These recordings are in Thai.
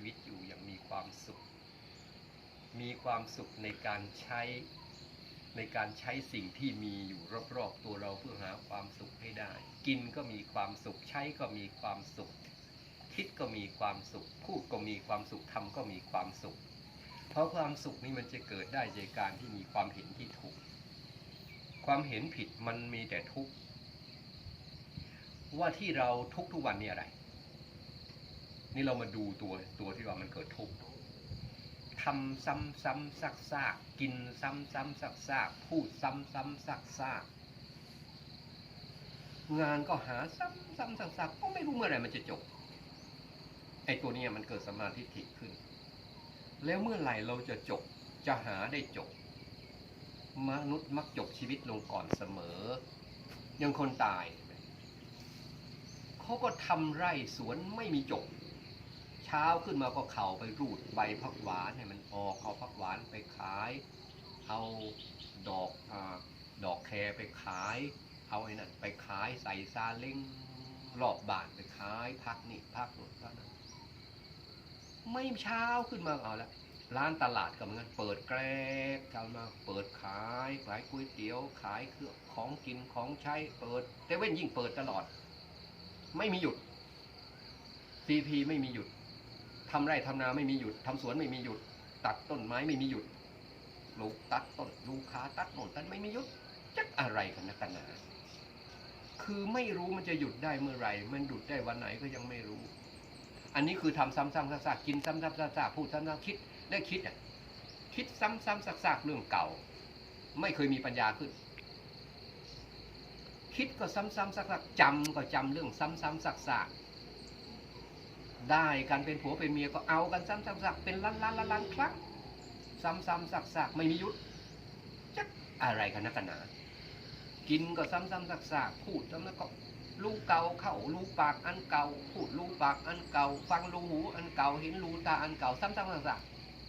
ชีวิตอยู่อย่างมีความสุข มีความสุขในการใช้ในการใช้สิ่งที่มีอยู่รอบๆตัวเราเพื่อหาความสุขให้ได้ กินก็มีความสุขใช้ก็มีความสุข คิดก็มีความสุข พูดก็มีความสุขทำก็มีความสุข เพราะความสุขนี่มันจะเกิดได้จากการที่มีความเห็นที่ถูก ความเห็นผิดมันมีแต่ทุกข์ว่าที่เราทุกทุกวันนี่อะไร นี่เรามาดูตัวตัวที่ว่ามันเกิดทุกข์ทำซ้ำซ้ำซักซากกินซ้ำซ้ำซักซากพูดซ้ำซ้ำซักซากงานก็หาซ้ำซ้ำซักซากก็ไม่รู้เมื่อไหร่มันจะจบไอ้ตัวนี้มันเกิดสมาธิถิขึ้น แล้วเมื่อไหร่เราจะจบจะหาได้จบ มนุษย์มักจบชีวิตลงก่อนเสมอ ยังคนตายเขาก็ทำไร่สวนไม่มีจบ เช้าขึ้นมาก็เข่าไปรูดใบพักหวานให้มันออกเอาพักหวานไปขาย เอาดอกอดอกแครไปขาย เอาไอ้นั่นไปขายใส่ซาเล้งรอบบ้านไปขายพักนี่พักนู่นพักนั่นไม่เช้าขึ้นมาเอาละร้านตลาดก็เหมือนกันเปิดแกรกกันมาเปิดขายขายก๋วยเตี๋ยวขายเครื่องของกินของใช้เปิดแต่เว้นยิ่งเปิดตลอด ไม่มีหยุดซีพีไม่มีหยุด ทำไร่ทำนาไม่มีหยุดทำสวนไม่มีหยุด ตัดต้นไม้ไม่มีหยุดปลูกตัดต้นลูกค้าตัดโน่นตัดไม่มีหยุดจักอะไรกันนะกันนะคือไม่รู้มันจะหยุดได้เมื่อไหร่ มันหยุดได้วันไหนก็ยังไม่รู้ อันนี้คือทำซ้ำๆซากๆกินซ้ำๆซากๆพูดซ้ำๆคิดและคิดอะคิดซ้ำๆซากๆเรื่องเก่า ไม่เคยมีปัญญาขึ้น คิดก็ซ้ำๆซากๆจำก็จำเรื่องซ้ำๆซากๆ ได้กันเป็นผัวเป็นเมียก็เอากันซ้ำๆซากเป็นล้านล้านล้านล้านครั้งซ้ำๆซากๆไม่มียุดจักอะไรกันนะกันหนา กินก็ซ้ำๆซากๆพูดซ้ำแล้วก็ลูกเก่าเข้าลูกปากอันเก่าพูดลูกปากอันเก่า ฟังลูหูอันเก่าเห็นลูตาอันเก่าซ้ำๆซาก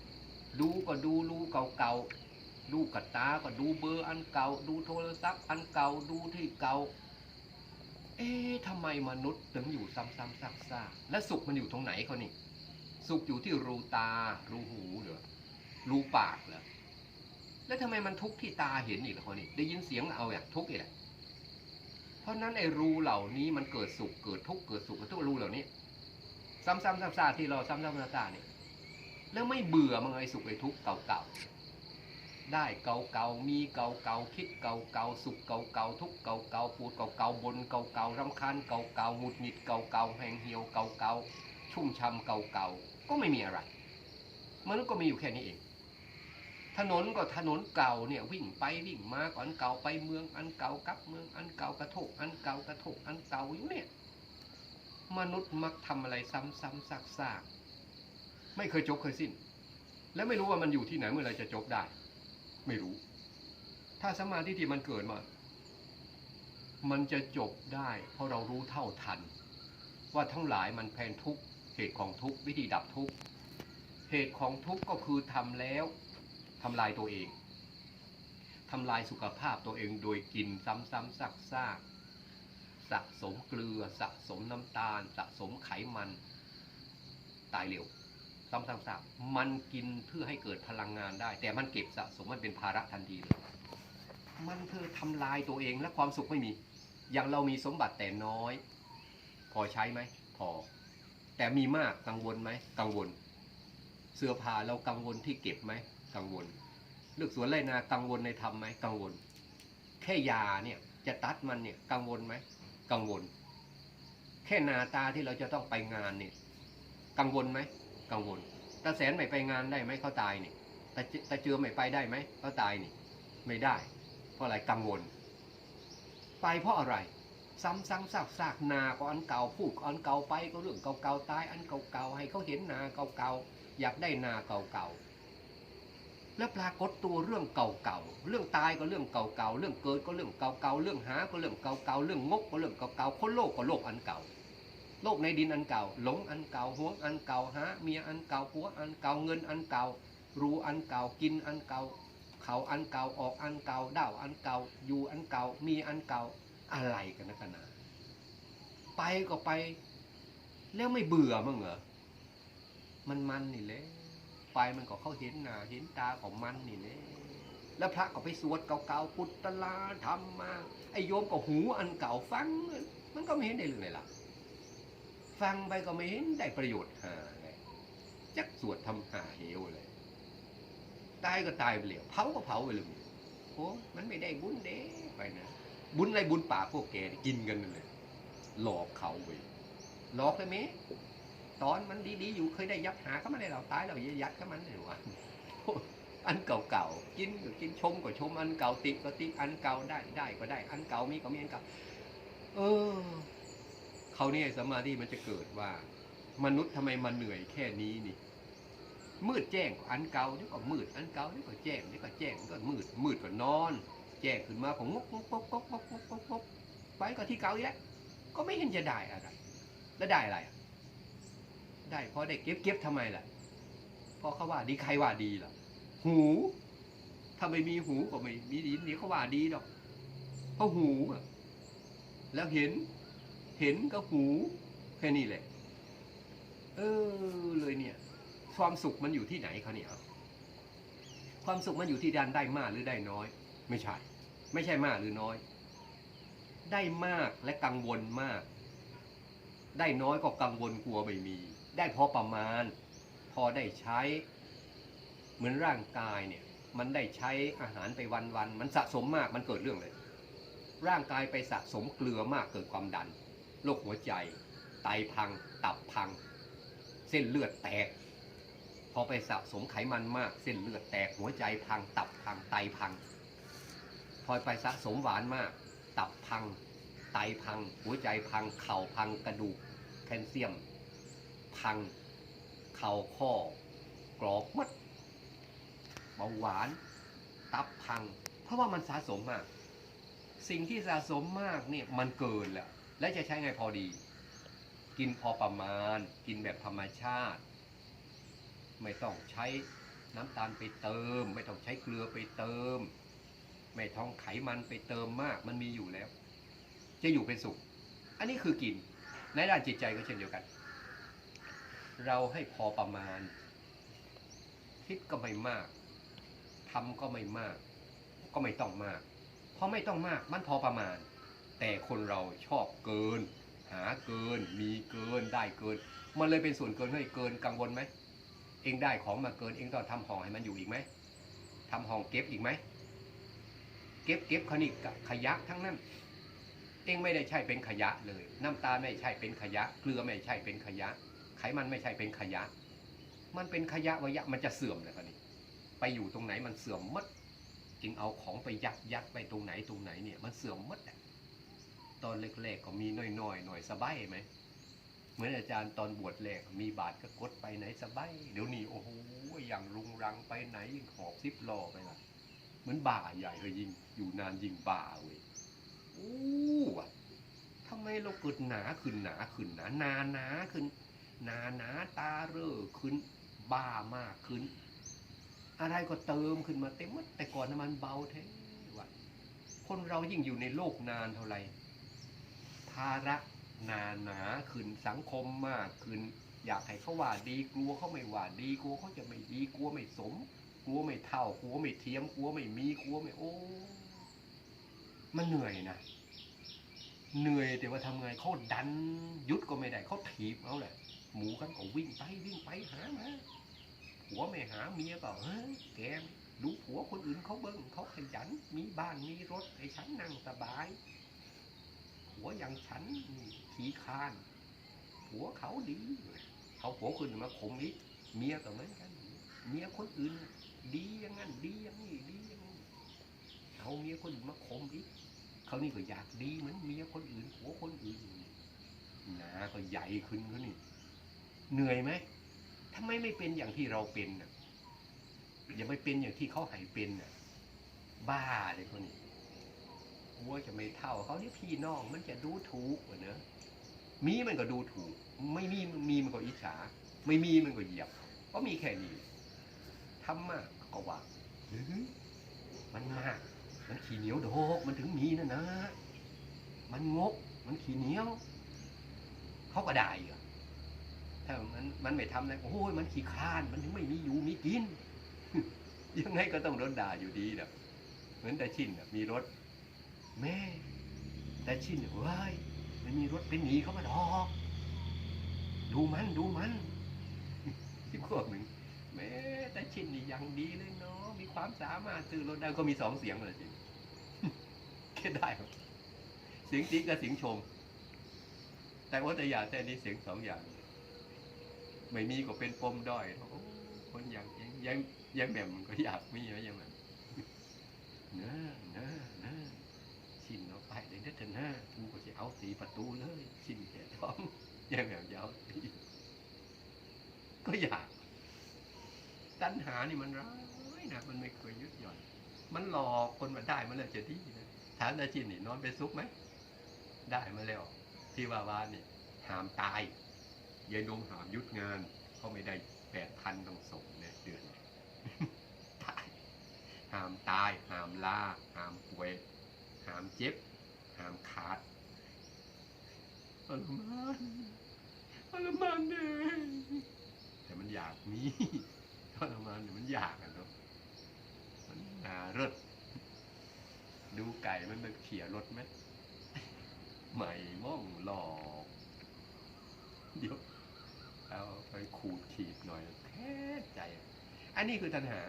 ๆดูก็ดูลูเก่าๆดูกับตาก็ดูเบอร์อันเก่า ดูโทรศัพท์อันเก่าดูที่เก่า เอ๊ะทำไมมนุษย์ถึงอยู่ซ้ำๆซากๆและสุขมันอยู่ตรงไหนเขานี่ สุขอยู่ที่รูตา รูหูเหรอ รูปากเหรอ แล้วทำไมมันทุกข์ที่ตาเห็นอีกล่ะคนนี้ได้ยินเสียงเอาอย่างทุกข์อีกแหละ เพราะนั้นไอ้รูเหล่านี้มันเกิดสุข เกิดทุกข์ เกิดสุขเกิดทุกข์รูเหล่านี้ ซ้ำๆซากๆที่เราซ้ำๆซากๆเนี่ยแล้วไม่เบื่อมั้งไอ้สุขไอ้ทุกข์เก่าๆ ได้เก่าๆมีเก่าๆคิดเก่าๆสุขเก่าๆทุกข์เก่าปวดเก่าๆบนเก่าๆรำคาญเก่าๆหงุดหงิดเก่าๆแหงเหี่ยวเก่าๆชุ่มช่ำเก่าๆก็ไม่มีอะไรมนุษย์ก็มีอยู่แค่นี้เองถนนก็ถนนเก่าเนี่ยวิ่งไปวิ่งมาก่อนเก่าไปเมืองอันเก่ากลับเมืองอันเก่ากระโถกอันเก่ากระโถกอันเก่าอยู่เนี่ยมนุษย์มักทำอะไรซ้ำๆซากๆไม่เคยจบเคยสิ้น และไม่รู้ว่ามันอยู่ที่ไหนเมื่อไรจะจบได้ ไม่รู้ ถ้าสมาธิที่มันเกิดมา มันจะจบได้ เพราะเรารู้เท่าทัน ว่าทั้งหลายมันแพนทุกเหตุของทุกวิธีดับทุกเหตุของทุกก็คือทำแล้วทำลายตัวเองทำลายสุขภาพตัวเองโดยกินซ้ำๆซากสะสมเกลือสะสมน้ำตาล สะสมไขมัน ตายเร็ว ซ้ำๆซากๆมันกินเพื่อให้เกิดพลังงานได้ แต่มันเก็บสะสมมันเป็นภาระทันทีเลยมันเพื่อทำลายตัวเองและความสุขไม่มี อย่างเรามีสมบัติแต่น้อย พอใช้ไหมพอ แต่มีมากกังวลไหมกังวล เสื้อผ้าเรากังวลที่เก็บไหมกังวลเลือกสวนไรนากังวลในธรรมไหมกังวล แค่ยาเนี่ยจะตัดมันเนี่ยกังวลไหมกังวล แค่นาตาที่เราจะต้องไปงานเนี่ย กังวลไหม กังวลตาแสนไม่ไปงานได้ไหมเขาตายนี่ตาตาเจือไม่ไปได้ไหมเขาตายนี่ ไม่ได้ เพราะอะไรกังวล ไปเพราะอะไร ซ้ำซ้ำซากซากนาก็อันเก่าพูดก็อันเก่าไปก็เรื่องเก่าๆตายอันเก่าๆให้เขาเห็นนาเก่าๆอยากได้นาเก่าๆแล้วปรากฏตัวเรื่องเก่าๆ เรื่องตายก็เรื่องเก่าๆ เรื่องเกิดก็เรื่องเก่าๆ เรื่องหาก็เรื่องเก่าๆ เรื่องงกก็เรื่องเก่าๆ คนโลกก็โลกอันเก่า โลกในดินอันเก่า หลงอันเก่าหวงอันเก่าหาเมียอันเก่าผัวอันเก่าเงินอันเก่า รูอันเก่ากินอันเก่า เขาอันเก่าออกอันเก่าด่าวอันเก่าอยู่อันเก่ามีอันเก่าอะไรกันนะกันนะไปก็ไป แล้วไม่เบื่อมั้งเหรอมันมันนี่แหละไปมันก็เขาเห็นหน้าเห็นตาของมันนี่แหละแล้วพระก็ไปสวดเก่าๆพุทธลาธรรมมาไอโยมก็หูอันเก่าฟัง มันก็ไม่เห็นได้เรื่องล่ะ ฟังไปก็ไม่เห็นได้ประโยชน์หาไงจักสวดทำหาเหวเลย ตายก็ตายไปเลยเผาก็เผาไปเลยโอ้มันไม่ได้บุญเด้ไปนะบุญอะไรบุญป่าพวกแกกินกันนั่นเลย หลอกเขาไปหลอกได้ไหมตอนมันดีๆอยู่เคยได้ยัดหาเขามาได้เราตายเรายัดเขามันเลยวะอันเก่าๆกินก็กินชมก็ชมอันเก่าติก็ติอันเก่าได้ได้ก็ได้ อันเก่ามีก็มีอันเก่าเออ เขาเนี่ยสมาธิมันจะเกิดว่า มนุษย์ทำไมมันเหนื่อยแค่นี้นี่ มืดแจ้งก็อันเก่าเดี๋ยวก็มืดอันเก่าเดี๋ยวก็แจ้งเดี๋ยวก็แจ้งเดี๋ยวก็มืดมืดก็นอน แจ้งขึ้นมาของงกงกงกงกงกงกงไปก็ที่เก่าอีกแล้วก็ไม่เห็นจะได้อะไร แล้วได้อะไร ได้เพราะได้เก็บเก็บทำไมล่ะเพราะเขาว่าดีใครว่าดีล่ะ หูถ้าไม่มีหูก็ไม่มีดีนี่เขาว่าดีดอกเพราะหูอะแล้วเห็น เห็นก็หูแค่นี้แหละ เออเลยเนี่ย ความสุขมันอยู่ที่ไหนคะเนี่ยความสุขมันอยู่ที่การได้มากหรือได้น้อย ไม่ใช่ ไม่ใช่มากหรือน้อย ได้มากและกังวลมาก ได้น้อยก็กังวลกลัวไม่มี ได้พอประมาณ พอได้ใช้ เหมือนร่างกายเนี่ย มันได้ใช้อาหารไปวันๆมันสะสมมากมันเกิดเรื่องเลย ร่างกายไปสะสมเกลือมากเกิดความดัน โรคหัวใจ ไตพัง ตับพัง เส้นเลือดแตก พอไปสะสมไขมันมาก เส้นเลือดแตกหัวใจพัง ตับพัง ไตพัง พอไปสะสมหวานมาก ตับพัง ไตพัง หัวใจพัง เข่าพังกระดูกแคลเซียม พัง เข่าข้อกรอบมัดเบาหวาน ตับพัง เพราะว่ามันสะสมมาก สิ่งที่สะสมมากเนี่ยมันเกินแล้ว และจะใช้ไงพอดี กินพอประมาณ กินแบบธรรมชาติ ไม่ต้องใช้น้ำตาลไปเติม ไม่ต้องใช้เกลือไปเติม ไม่ต้องไขมันไปเติมมาก มันมีอยู่แล้ว จะอยู่เป็นสุข อันนี้คือกิน ในด้านจิตใจก็เช่นเดียวกัน เราให้พอประมาณ คิดก็ไม่มากทำก็ไม่มาก ก็ไม่ต้องมาก เพราะไม่ต้องมากมันพอประมาณ แต่คนเราชอบเกิน หาเกิน มีเกินได้เกิน มันเลยเป็นส่วนเกินเฮ้เกินกังวลไหมเองได้ของมาเกินเองต้องทำห่อให้มันอยู่อีกไหมทำห่อเก็บอีกไหมเก็บเก็บขนี่กขยะทั้งนั้น เองไม่ได้ใช่เป็นขยะเลย น้ำตาไม่ใช่เป็นขยะ เกลือไม่ใช่เป็นขยะ ไขมันไม่ใช่เป็นขยะ มันเป็นขยะวยะมันจะเสื่อมเลยครับนี่ไปอยู่ตรงไหนมันเสื่อมมัดจึงเอาของไปยัดยัดไปตรงไหนตรงไหนเนี่ยมันเสื่อมมัดอะ ตอนเล็กๆก็มีน้อยๆหน่อยสบายไหมเหมือนอาจารย์ตอนบวชแรกมีบาทก็กดไปไหนสบายเดี๋ยวนี้โอ้โหอย่างรุงรังไปไหนยิ่งหอบซิปล้อไปละเหมือนบ่าใหญ่เลยยิงอยู่นานยิงบ่าเว้ยโอ้วะทำไมเราเกิดหนาขึ้นหนาขึ้นหนาหนาหนาขึ้นหนาหนาตาเร่อขึ้นบ้ามากขึ้น อะไรก็เติมขึ้นมาเต็มหมดแต่ก่อนน้ำมันเบาแท้วะคนเรายิ่งอยู่ในโลกนานเท่าไหร่ ภาระนาหนาขึ้นสังคมมากขึ้น อยากให้เขาว่าดีกลัวเขาไม่ว่าดีกลัวเขาจะไม่ดีกลัวไม่สม กลัวไม่เท่ากลัวไม่เทียมกลัวไม่มีกลัวไม่โอ้มันเหนื่อยนะเหนื่อยแต่ว่าทำไงเขาดันยุดก็ไม่ได้เขาถีบเอาแหละหมูกันก็วิ่งไปวิ่งไปหามาผัวไม่หาเมียก็เฮ้ยแกดูผัวคนอื่นเขาเบิ้งเขาขยันมีบ้านมีรถไอ้ฉันนั่งสบาย ผัวอย่างฉันขี้คานผัวเขาดีเขาผัวคนอื่นมาข่มอีกเมียก็เหมือนกัน เมียคนอื่น ดีอย่างนั้นดีอย่างนี้ดีอย่างนี้เอาเมียคนอื่นมาข่มอีกเขานี่ก็อยากดีเหมือนเมียคนอื่นผัวคนอื่นหนาก็ใหญ่ขึ้นเขานี่เหนื่อยไหมทำไมไม่เป็นอย่างที่เราเป็นน่ะอย่าไปเป็นอย่างที่เขาให้เป็นน่ะ บ้าเลยคนนี้ หัวจะไม่เท่าเขาที่พี่น้องมันจะดูถูกเนอะมีมันก็ดูถูก ไม่มีมีมันก็อิจฉา ไม่มีมันก็เหยียบก็มีแค่นี้ทำมากก็ว่ามันมากมันขี้เหนียวโดกมันถึงมีนะนะ มันงก มันขี้เหนียว เขาก็ได้เหรอถ้าถ้ามันมันไม่ทำเลยโอ้ยมันขี้คร้าน มันถึงไม่มีอยู่มีกิน ยังไงก็ต้องโดนด่าอยู่ดีนะเหมือนแต่ชินมีรถ แม่แต่ชินเว้ยมันมีรถเป็นหนีเขามาดอกดูมันดูมันที่พวกหนึ่งแม่แต่ชินนี่ยังดีเลยเนาะมีความสามารถซื้อรถได้ก็มีสองเสียงเลยจริงแค่ได้ครับเสียงจริงกับเสียงชม แต่ว่าแต่อย่างแต่นี้เสียงสองอย่าง ไม่มีก็เป็นปมด้อยโอ้คนอย่างยังยังยังแบบมันก็อยากมีนะยังแบบเน้อเน้อเน้อ ชินเอาไปเดี๋ยวเด็ดหน้ากูก็จะเอาสีประตูเลยชินแก่ท้องยังแบบยาวสีก็อยากตัณหานี่มันร้ายนะมันไม่เคยยุดหย่อน มันหลอกคนมาได้มาแล้วจะดีนะถามนาจินนี่นอนเป็นซุกไหมได้มาแล้ว ที่ว่าวานนี่หามตายยายดมหามยุดงานเขาไม่ได้แปดพันต้องส่งเนี่ยเดือนตายหามตายหามลาหามป่วยามเจ็บ หามขาดทรมานทรมานเลยแต่มันอยากมีทรมานเนี่ยมันอยากอะเนาะมันน่ารถดูไก่มันมันเขี่ยรถไหมใหม่ม่องหลอกเดี๋ยวเอาไปขูดขีดหน่อยแค่ใจ อันนี้คือตัณหา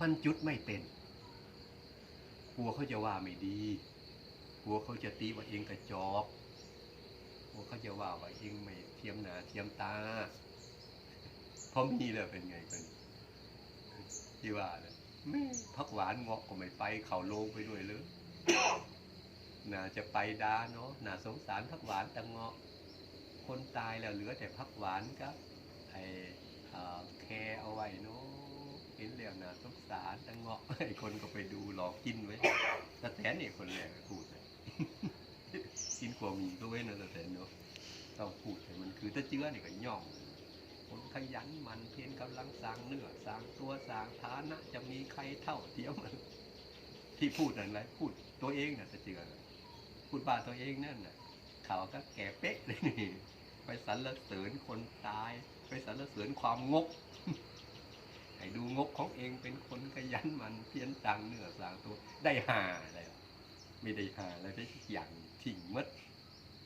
มันจุดไม่เป็น กลัวเขาจะว่าไม่ดี กลัวเขาจะตีว่าเองกระจอกกลัวเขาจะว่าว่าเองไม่เทียมหนาเทียมตาพอมีแล้วเป็นไงเป็นที่ว่าเลยแม่พักหวานเงาะก็ไม่ไปเข่าโลงไปด้วยเลยน่าจะไปดาเนาะน่าสงสารพักหวานตังเงาะ คนตายแล้วเหลือแต่พักหวานครับไอ้แคร์เอาไว้เนาะ เห็นแล้วน่าสงสารตังเงาะไอ้คนก็ไปดูหลอกกินไว้ต่แทนนี่คนแรกพูดกินกว่ามีก็เว้นนะต่แทนเนาะต้องพูดให้มันคือถ้าเจือเนี่ยก็ย่องคนขยันมันเพียรกำลังสร้างเนื้อสร้างตัวสร้างฐานะจะมีใครเท่าเทียมมันที่พูดนั่นแหละพูดตัวเองน่ะจะเจือพูดบ้าตัวเองนั่นน่ะเขาก็แก่เป๊ะเลยนี่ไปสรรเสริญคนตาย ไปสรรเสริญความงก ให้ดูงกของเองเป็นคนขยันมันเพียรต่างเนื้อสางตัว ได้หาแล้วไม่ได้หาอะไรได้อย่างทิ้งมัด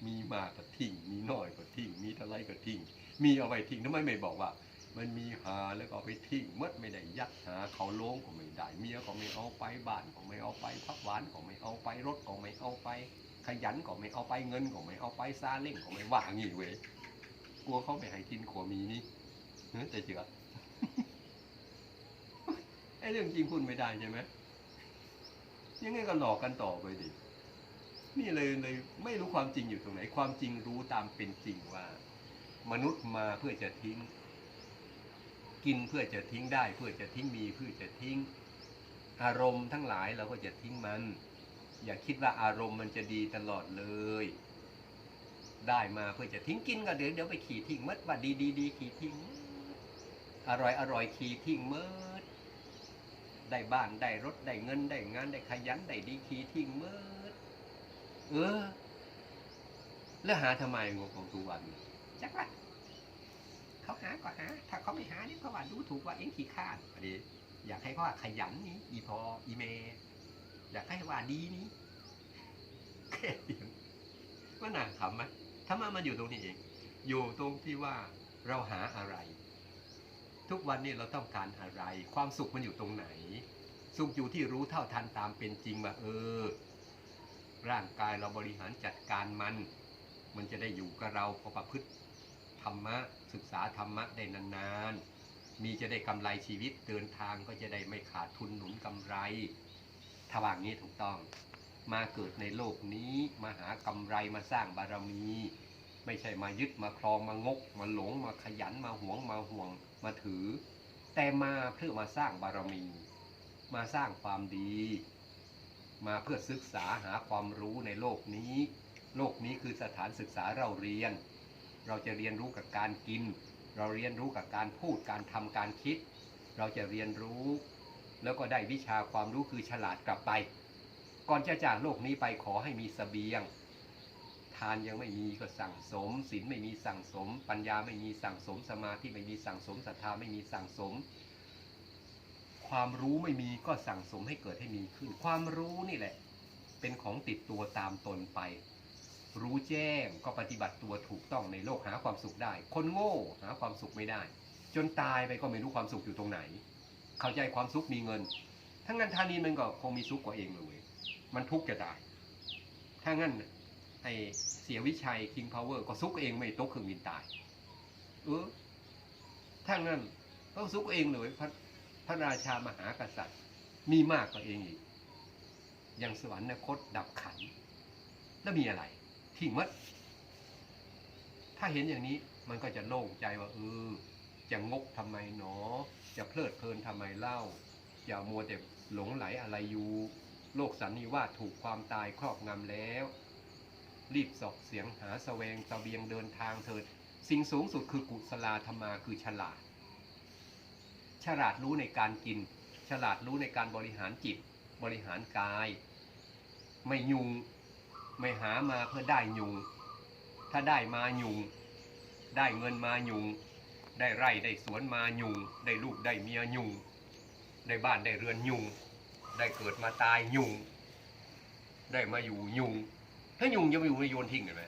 มีมากก็ทิ้งมีน้อยก็ทิ้งมีเท่าไรก็ทิ้งมีเอาไว้ทิ้งทำไมไม่บอกว่า มันมีหาแล้วก็เอาไปทิ้งมัดไม่ได้ยัดหาเขาโลงก็ไม่ได้เมียก็ไม่เอาไปบ้านก็ไม่เอาไปพักหวานก็ไม่เอาไปรถก็ไม่เอาไป ขยันก็ไม่เอาไปเงินก็ไม่เอาไปซาเล่งก็ไม่ว่างี้เว้ยกลัวเขาไม่ให้กินขัวมีนี่เฮ้ยแต่เจือ ไอ้เรื่องจริงพูดไม่ได้ใช่ไหมยังไงก็หลอกกันต่อไปดิ นี่เลยเลยไม่รู้ความจริงอยู่ตรงไหน ความจริงรู้ตามเป็นจริงว่า มนุษย์มาเพื่อจะทิ้ง กินเพื่อจะทิ้งได้ เพื่อจะทิ้งมีเพื่อจะทิ้ง อารมณ์ทั้งหลายเราก็จะทิ้งมัน อย่าคิดว่าอารมณ์มันจะดีตลอดเลย ได้มาเพื่อจะทิ้งกินก็เดี๋ยวเดี๋ยวไปขี่ทิ้งมัดว่าดีดีดีขี่ทิ้ง อร่อยอร่อยขี่ทิ้งหมืด ได้บ้านได้รถได้เงินได้งานได้ขยันได้ดีขีทิ้งมืดเออ แล้วหาทำไมงงของทุกวันจักว่าเขาหาก็หา ถ้าเขาไม่หานี่เพราะว่าดูถูกว่าเองขี้ข้านอันนี้อยากให้เขาว่าขยันนี่อีพออีเมอยากให้ว่าดีนี้แค่เพียงว่าน่าขำไหมถ้ามามาอยู่ตรงนี้เอง อยู่ตรงที่ว่าเราหาอะไร ทุกวันนี้เราต้องการอะไร ความสุขมันอยู่ตรงไหน สุขอยู่ที่รู้เท่าทันตามเป็นจริงว่าเออ ร่างกายเราบริหารจัดการมัน มันจะได้อยู่กับเราพอประพฤติธรรมะศึกษาธรรมะได้นานๆ มีจะได้กำไรชีวิตเดินทางก็จะได้ไม่ขาดทุนหนุนกำไรถ้าว่างนี้ถูกต้อง มาเกิดในโลกนี้มาหากำไรมาสร้างบารมี ไม่ใช่มายึดมาครองมางก มาหลงมาขยันมาหวงมาห่วงมาถือ แต่มาเพื่อมาสร้างบารมี มาสร้างความดี มาเพื่อศึกษาหาความรู้ในโลกนี้ โลกนี้คือสถานศึกษาเราเรียน เราจะเรียนรู้กับการกิน เราเรียนรู้กับการพูดการทำการคิด เราจะเรียนรู้ แล้วก็ได้วิชาความรู้คือฉลาดกลับไป ก่อนจะจากโลกนี้ไปขอให้มีสเสบียง ทานยังไม่มีก็สั่งสมศีลไม่มีสั่งสม ปัญญาไม่มีสั่งสมสมาธิไม่มีสั่งสมศรัทธาไม่มีสั่งสม ความรู้ไม่มีก็สั่งสมให้เกิดให้มีขึ้น ความรู้นี่แหละ เป็นของติดตัวตามตนไป รู้แจ้งก็ปฏิบัติตัวถูกต้องในโลกหาความสุขได้ คนโง่หาความสุขไม่ได้ จนตายไปก็ไม่รู้ความสุขอยู่ตรงไหน เข้าใจความสุขมีเงินถ้างั้นทานีมันก็คงมีสุขกว่าเองเลยมันทุกข์จะตายถ้างั้น ไอเสียวิชัย King Power ก็ซุกเองไม่ตกเครื่องบินตายเออถ้างั้นก็ซุกเองเลยพระพระราชามหากษัตริย์ มีมากกว่าเองอีกอย่างสวรรคตดับขัน แล้วมีอะไรทิ้งมัด ถ้าเห็นอย่างนี้มันก็จะโล่งใจว่าเออจะงกทำไมหนอ จะเพลิดเพลินทำไมเล่า อย่ามัวแต่หลงไหลอะไรอยู่ โลกสันนิวาสถูกความตายครอบงำแล้ว รีบสอบเสียงหาสแสวงตะเบียงเดินทางเถิด สิ่งสูงสุดคือกุศลธรรมาคือฉลาด ฉลาดรู้ในการกิน ฉลาดรู้ในการบริหารจิต บริหารกาย ไม่ยุง ไม่หามาเพื่อได้ยุง ถ้าได้มายุง ได้เงินมายุง ได้ไร่ได้สวนมายุง ได้ลูกได้เมียยุง ได้บ้านได้เรือนยุง ได้เกิดมาตายยุง ได้มาอยู่ยุง ถ้ายุงจะมาอยู่ในโยนทิ้งเลยไหม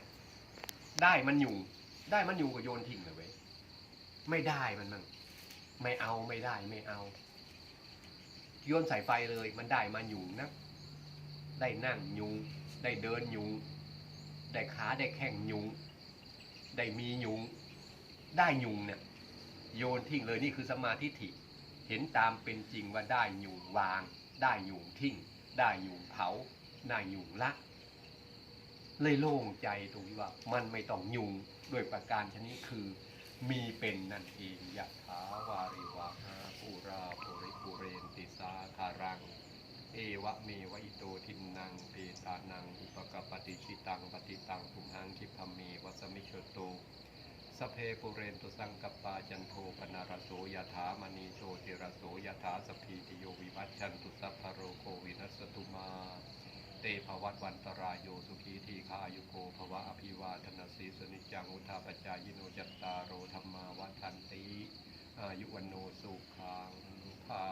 ได้มันยุงได้มันยุงก็โยนทิ้งเลยเว้ยไม่ได้มันมั่งไม่เอาไม่ได้ไม่เอา โยนใส่ไฟเลย มันได้มายุงนะ ได้นั่งยุง ได้เดินยุง ได้ขาได้แข้งยุง ได้มียุง ได้ยุงเนี่ยโยนทิ้งเลยนี่คือสมาธิิเห็นตามเป็นจริงว่าได้ยุงวาง ได้ยุงทิ้ง ได้ยุงเผา ได้ยุงละ เลยโล่งใจตรงที่ว่า มันไม่ต้องยุ่งด้วยประการชนิดคือ มีเป็นนั่นเองยะถาวาริวาหาปูราปุริปุเรนติสาคารัง เอวะเมวะอิโตทินังเปตานังอุปกปปติชิตังปฏิตังทุมหังคิพะเมวัสมิชโตสเพปุเรนตุสังกปปาจันโทปนารโสยถามณีโชติรโสยถาสพีติโยวิวัชชันตุสัพพโรโควินัสตุมา เตภวัตวันตรายโยสุขีทีคายุโกภวะอภิวาทนาสีสนิจังอุทาปจายโนจัตตารโรธรรมาวัฏันติอายุวันโนสุขังภา